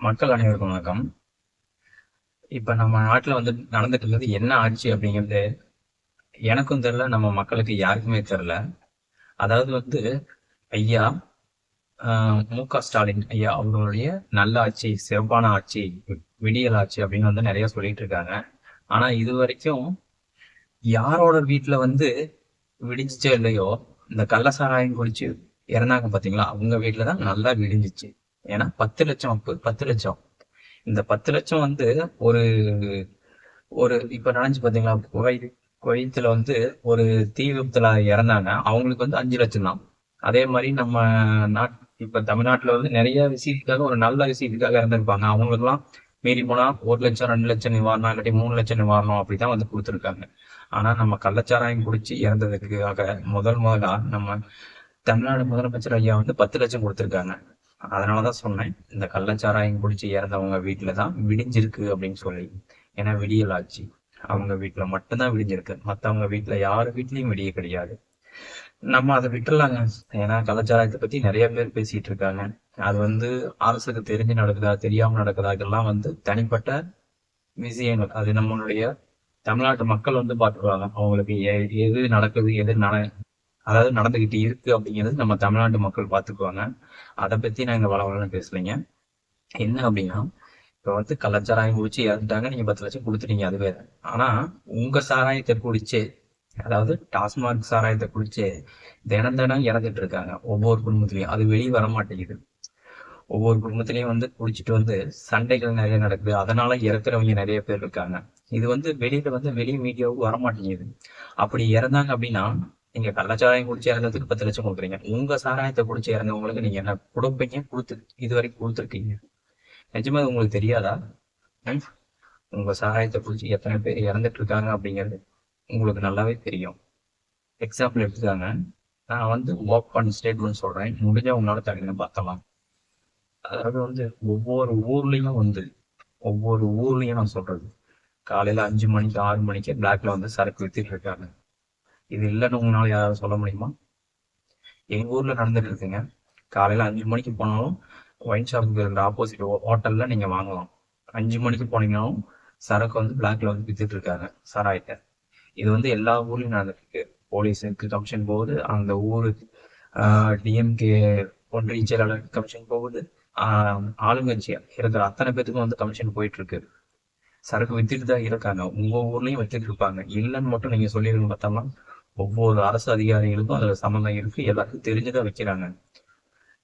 மக்கள் அனைவருக்கும் வணக்கம். இப்ப நம்ம நாட்டுல வந்து நடந்துட்டு இருக்கிறது என்ன ஆட்சி அப்படிங்கிறது எனக்கும் தெரியல நம்ம மக்களுக்கு யாருக்குமே தெரியல. அதாவது வந்து ஐயா ஆஹ், மு க ஸ்டாலின் ஐயா அவர்களுடைய நல்ல ஆட்சி சிறப்பான ஆட்சி விடியல் ஆட்சி அப்படின்னு வந்து நிறைய சொல்லிட்டு இருக்காங்க. ஆனா இது வரைக்கும் யாரோட வீட்டுல வந்து விடிஞ்சிச்சோ இல்லையோ இந்த கள்ள சாராயம் குடிச்சு இறந்தாங்க பாத்தீங்களா? அவங்க வீட்டுலதான் நல்லா விடிஞ்சிச்சு. ஏன்னா பத்து லட்சம் அப்பு பத்து லட்சம். இந்த பத்து லட்சம் வந்து ஒரு ஒரு இப்ப நினைச்சு பாத்தீங்களா குவை குவைத்துல வந்து ஒரு தீ விபத்துல இறந்தாங்க. அவங்களுக்கு வந்து அஞ்சு லட்சம் தான். அதே மாதிரி நம்ம நாட் இப்ப தமிழ்நாட்டுல வந்து நிறைய விஷயத்துக்காக ஒரு நல்ல விஷயத்துக்காக இறந்துருப்பாங்க. அவங்களுக்குலாம் மீறி போனா ஒரு லட்சம் ரெண்டு லட்சம் நிவாரணம் இல்லாட்டி மூணு லட்சம் நிவாரணம் அப்படிதான் வந்து கொடுத்துருக்காங்க. ஆனா நம்ம கள்ளச்சாராயம் குடிச்சு இறந்ததுக்காக முதல் முதலா நம்ம தமிழ்நாடு முதலமைச்சர் ஐயா வந்து பத்து லட்சம் கொடுத்துருக்காங்க. அதனாலதான் சொன்னேன் இந்த கள்ளச்சாராயம் குடிச்சு இறந்தவங்க வீட்டில் தான் விடிஞ்சிருக்கு அப்படின்னு சொல்லி. ஏன்னா விடியல் ஆச்சு. அவங்க வீட்டுல மட்டும்தான் விடிஞ்சிருக்கு. மத்தவங்க வீட்டுல யார் வீட்லயும் விடிய கிடையாது. நம்ம அதை விட்டுறலாங்க. ஏன்னா கலாச்சாரத்தை பத்தி நிறைய பேர் பேசிட்டு இருக்காங்க. அது வந்து அரசுக்கு தெரிஞ்சு நடக்குதா தெரியாம நடக்குதா இதெல்லாம் வந்து தனிப்பட்ட விஷயங்கள். அது நம்மளுடைய தமிழ்நாட்டு மக்கள் வந்து பார்த்துருவாங்க அவங்களுக்கு எ- எது நடக்குது எது நட அதாவது நடந்துகிட்டு இருக்கு அப்படிங்கிறது நம்ம தமிழ்நாட்டு மக்கள் பார்த்துக்குவாங்க. அதை பத்தி நாங்கள் வளவலன்னு பேசலைங்க. என்ன அப்படின்னா இப்போ வந்து கள்ளச்சாராயம் குடிச்சு இறந்துட்டாங்க நீங்க பத்து லட்சம் கொடுத்துட்டீங்க அது வேற. ஆனா உங்க சாராயத்தை குடிச்சு அதாவது டாஸ்மாக் சாராயத்தை குடிச்சு தினம் தினம் இறந்துட்டு இருக்காங்க ஒவ்வொரு குடும்பத்திலையும். அது வெளியே வர மாட்டேங்குது. ஒவ்வொரு குடும்பத்திலையும் வந்து குடிச்சிட்டு வந்து சண்டைகள் நிறைய நடக்குது. அதனால இறக்குறவங்க நிறைய பேர் இருக்காங்க. இது வந்து வெளியில வந்து வெளி மீடியாவுக்கு வர மாட்டேங்குது அப்படி இறந்தாங்க அப்படின்னா நீங்க கள்ளச்சாராயம் குடிச்சு இறந்ததுக்கு பத்து லட்சம் கொடுக்குறீங்க. உங்க சாராயத்தை குடிச்சு இறந்தவங்களுக்கு நீங்க என்ன கொடுப்பீங்க? கொடுத்து இது வரைக்கும் கொடுத்துருக்கீங்க. நிஜமா உங்களுக்கு தெரியாதா? உங்க சாராயத்தை குடிச்சு எத்தனை பேர் இறந்துட்டு இருக்காங்க அப்படிங்கிறது உங்களுக்கு நல்லாவே தெரியும். எக்ஸாம்பிள் எடுத்துக்காங்க. நான் வந்து ஒர்க் பண்ண ஸ்டேட்மெண்ட் சொல்றேன். முடிஞ்ச உங்களால தகுந்த பார்த்தலாம் அதாவது வந்து ஒவ்வொரு ஊர்லயும் வந்து ஒவ்வொரு ஊர்லயும் நான் சொல்றது. காலையில அஞ்சு மணிக்கு ஆறு மணிக்கு பிளாக்ல வந்து சரக்கு வித்துட்டு இருக்காங்க. இது இல்லைன்னு உங்களால யாராவது சொல்ல முடியுமா? எங்க ஊர்ல நடந்துட்டு இருக்குங்க. காலையில அஞ்சு மணிக்கு போனாலும் ஒயின் ஷாப்புக்கு இருக்கிற ஆப்போசிட் ஹோட்டல்ல நீங்க வாங்கலாம். அஞ்சு மணிக்கு போனீங்கன்னாலும் சரக்கு வந்து பிளாக்ல வந்து வித்துட்டு இருக்காங்க சாராயத்தை இது வந்து எல்லா ஊர்லயும் நடந்துட்டு இருக்கு. போலீஸுக்கு கமிஷன் போகுது அந்த ஊரு டிஎம்கே ஒன்றிய செயலாளருக்கு கமிஷன் போகுது. ஆஹ் ஆளுங்கட்சியா இருக்கிற அத்தனை பேத்துக்கும் வந்து கமிஷன் போயிட்டு இருக்கு. சரக்கு வித்துட்டு தான் இருக்காங்க. உங்க ஊர்லயும் வித்துட்டு இருப்பாங்க. இல்லைன்னு மட்டும் நீங்க சொல்லிருங்க பார்த்தோம்னா ஒவ்வொரு அரசு அதிகாரிகளுக்கும் அதுல சம்மந்தம் இருக்கு. எல்லாருக்கும் தெரிஞ்சுதான் வைக்கிறாங்க.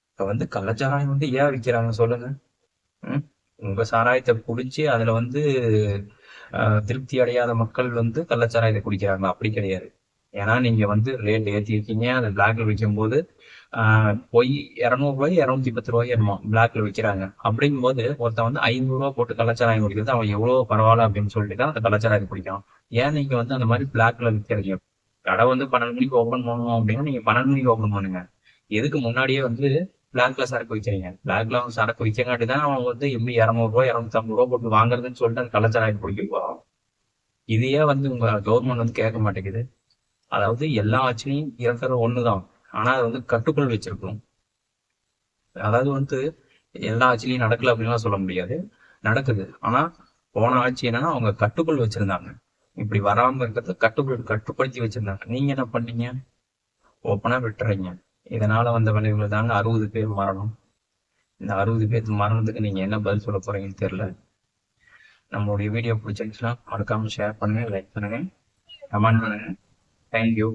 இப்ப வந்து கள்ளச்சாராயம் வந்து ஏன் விற்கிறாங்க சொல்லுங்க. உங்க சாராயத்தை குடிச்சு அதுல வந்து ஆஹ், திருப்தி அடையாத மக்கள் வந்து கள்ளச்சாராயத்தை குடிக்கிறாங்க. அப்படி கிடையாது. ஏன்னா நீங்க வந்து ரேட் ஏத்தி இருக்கீங்க அது பிளாக்ல விற்கும் போது ஆஹ், போய் இரநூறு ரூபாய் இரநூத்தி பத்து ரூபாய் என்னமோ பிளாக்ல விற்கிறாங்க அப்படிங்கும் போது ஒருத்தன் வந்து ஐநூறு ரூபாய் போட்டு கள்ளச்சாராயம் குடிக்கிறது அவன் எவ்வளவு பரவாயில்ல அப்படின்னு சொல்லிட்டு தான் அந்த கள்ளச்சாராயத்தை குடிக்கலாம் ஏன் நீங்க வந்து அந்த மாதிரி பிளாக்ல விற்கிறீங்க கடை வந்து பன்னெண்டு மணிக்கு ஓப்பன் பண்ணணும் அப்படின்னா நீங்க பன்னெண்டு மணிக்கு ஓப்பன் பண்ணுங்க. எதுக்கு முன்னாடியே வந்து பிளாக்ல சரக்கு வச்சிருங்க பிளாக்ல அவங்க சரக்கு வச்சங்காட்டி தான் அவங்க வந்து எப்படி இரநூறு ரூபா இரநூத்தி ஐம்பது ரூபா போட்டு வாங்குறதுன்னு சொல்லிட்டு அந்த கலாச்சாரம் பிடிக்க போறோம். இதையே வந்து உங்க கவர்மெண்ட் வந்து கேட்க மாட்டேங்குது. அதாவது எல்லா ஆட்சியும் இறக்குறது ஒண்ணுதான். ஆனா அது வந்து கட்டுக்குள் வச்சிருக்கணும். அதாவது வந்து எல்லா ஆட்சியிலையும் நடக்கல அப்படின்லாம் சொல்ல முடியாது. நடக்குது. ஆனா போன ஆட்சி என்னன்னா அவங்க கட்டுக்குள் வச்சிருந்தாங்க. இப்படி வராம இருக்கிறத கட்டுக்குள் கட்டுப்படுத்தி வச்சிருந்தாங்க. நீங்க என்ன பண்ணீங்க? ஓப்பனா விட்டுறீங்க. இதனால வந்த விளைவுகள் தாங்க அறுபது பேர் மரணம். இந்த அறுபது பேர் மரணத்துக்கு நீங்க என்ன பதில் சொல்ல போறீங்கன்னு தெரியல. நம்மளுடைய வீடியோ பிடிச்சிருந்துச்சுன்னா மறக்காம ஷேர் பண்ணுங்க லைக் பண்ணுங்க கமெண்ட் பண்ணுங்க. தேங்க்யூ